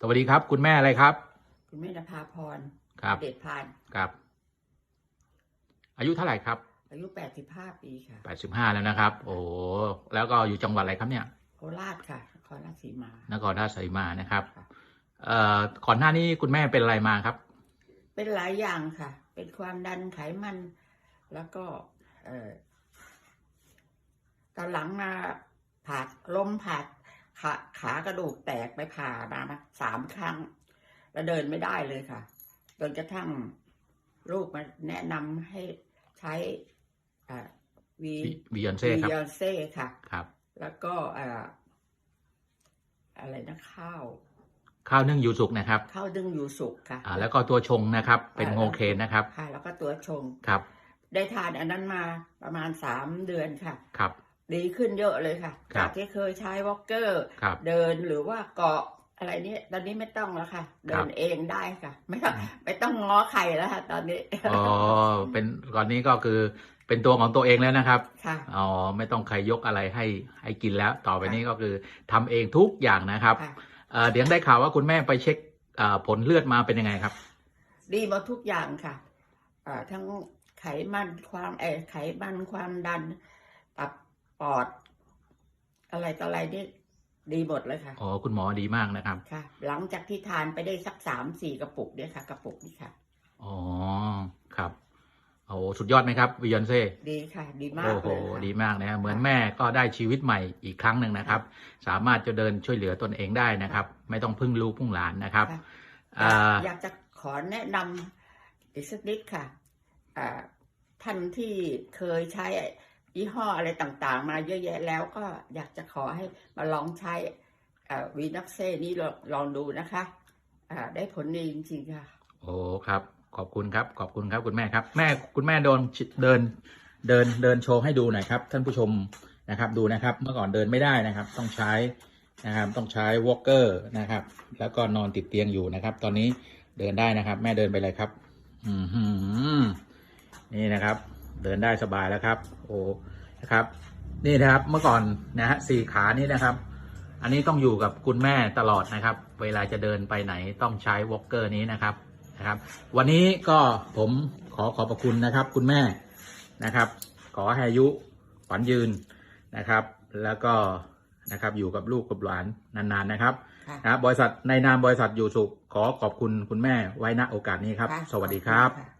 สวัสดีครับ คุณแม่อะไรครับ คุณแม่นภาพรครับ เดชพานครับ อายุเท่าไหร่ครับ อายุ 85 ปีค่ะแปดสิบห้าแล้วนะครับ โอ้แล้วก็อยู่จังหวัดอะไรครับเนี่ย โคราชค่ะนครราชสีมา นครราชสีมานะครับค่ะ เอ่อก่อนหน้านี้คุณแม่เป็นอะไรมาครับ เป็นหลายอย่างค่ะ เป็นความดันไขมัน แล้วก็ เอ่อตอนหลังมาผ่าล้มผ่า ขาขากระดูกแตกไปผ่ามานะสามครั้ง แล้วเดินไม่ได้เลยค่ะ จนกระทั่งลูกมาแนะนำให้ใช้อ่าวีบิยอนเซ่ครับยอนเซ่ค่ะ ครับ แล้วก็เอ่ออะไรนะข้าว ข้าวนึ่งยูสุกนะครับ ข้าวดึงอยู่สุกค่ะ อ่า แล้วก็ตัวชงนะครับ เป็นโงเคนนะครับ ค่ะ แล้วก็ตัวชง ครับ ได้ทานอันนั้นมาประมาณสามเดือนค่ะ ครับ ดีขึ้นเยอะเลยค่ะครับจากที่เคยใช้วอลเกอร์ ครับเดินหรือว่าเกาะอะไรเนี้ยตอนนี้ไม่ต้องแล้วค่ะ เดินเองได้ค่ะ ไม่ต้องไม่ต้องง้อใครแล้วค่ะ ตอนนี้อ๋อเป็นก่อนนี้ก็คือเป็นตัวของตัวเองแล้วนะครับค่ะ อ๋อไม่ต้องใครยกอะไรให้ให้กินแล้ว ต่อไปนี้ก็คือทำเองทุกอย่างนะครับค่ะ เอ่อเดี๋ยวได้ข่าวว่าคุณแม่ไปเช็คเอ่อผลเลือดมาเป็นยังไงครับ ดีหมดทุกอย่างค่ะอ่าทั้งไขมันความเออไขมันความดันตับ ปอด อะไรต่ออะไรนี่ดีหมดเลยค่ะ อ๋อ คุณหมอดีมากนะครับ ค่ะ หลังจากที่ทานไปได้สักสามสี่กระปุกเนี่ยค่ะ กระปุกนี่ค่ะ อ๋อ ครับโอ้สุดยอดไหมครับวิยอนเซ่ ดีค่ะ ดีมากโอ้โหเลยค่ะดีมากนะครับเหมือนแม่ก็ได้ชีวิตใหม่อีกครั้งหนึ่งนะครับ สามารถจะเดินช่วยเหลือตนเองได้นะครับ ไม่ต้องพึ่งลูกพึ่งหลานนะครับค่ะ อ่า อยากจะขอแนะนำอีกสักนิดค่ะอ่าท่านที่เคยใช้ ยี่ห้ออะไรต่างๆ มาเยอะแยะแล้วก็อยากจะขอให้มาลองใช้วีนับเซ่นี้ลองดูนะคะได้ผลดีจริงๆค่ะ โอ้ครับ ขอบคุณครับ ขอบคุณครับคุณแม่ครับ แม่คุณแม่โดนเดินเดินเดินโชว์ให้ดูหน่อยครับท่านผู้ชมนะครับดูนะครับ เมื่อก่อนเดินไม่ได้นะครับ ต้องใช้นะครับต้องใช้วอล์กเกอร์นะครับ แล้วก็นอนติดเตียงอยู่นะครับ ตอนนี้เดินได้นะครับ แม่เดินไปเลยครับ อือหือนี่นะครับ เดินได้สบายแล้วครับ โอ้นะครับ นี่นะครับเมื่อก่อนนะฮะสี่ขานี่นะครับ อันนี้ต้องอยู่กับคุณแม่ตลอดนะครับ เวลาจะเดินไปไหนต้องใช้วอล์กเกอร์นี้นะครับนะครับ วันนี้ก็ผมขอขอบพระคุณนะครับ คุณแม่นะครับ ขอให้อายุขวัญยืนนะครับ แล้วก็นะครับอยู่กับลูกกับหลานนานๆนะครับค่ะนะครับบริษัทในนามบริษัทอยู่สุขขอขอบคุณคุณแม่ไว้ณโอกาสนี้ครับค่ะสวัสดีครับขอณะ